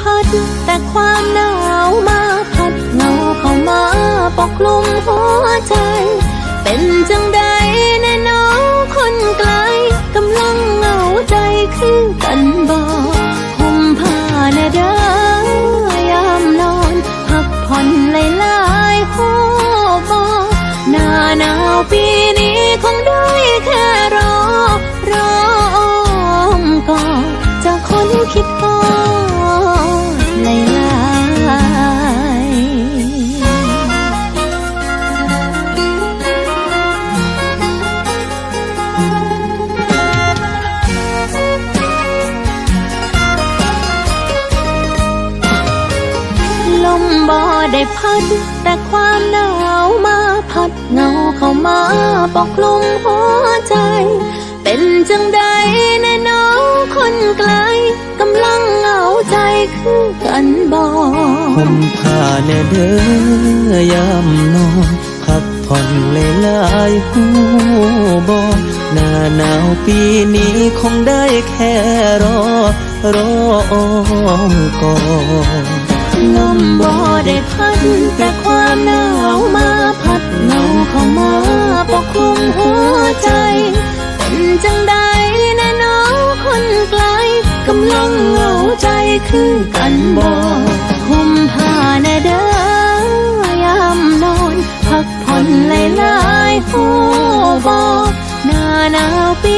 พัด แต่ความหนาวมาพัดเงาเข้ามาปกคลุมหัวใจ เป็นจังใดแน่น้องคนไกลกำลังเหงาใจคือกันบอกห่มผ้าแน่เด้อยามนอนพักผ่อนหลายๆหัวบอหน้าหนาวปีนี้คงได้แค่รอ รออ้อมกอดจากคนคิดก็ห มบ่ได้พัด แต่ความหนาวมาพัดเงาเข้ามาปกคลุมหัวใจ เป็นจังใดแน่น้องคนไกลกำลังเหงาใจคือกันบ่ห่มผ้าแน่เด้อยามนอนพักผ่อนหลายหูบอหน้าหนาวปีนี้คงได้แค่รอ รออ้อมกอดลมบ่ได้ พัดแต่ความหนาวมาพัดเงาเข้ามาปกคลุมหัวใจ เป็นจังใดแน่น้องคนไกลกำลังเหงาใจคือกันบ่ห่มผ้าแน่เด้อยามนอน พักผ่อนหลายๆหัวบ่หน้าหนาวปี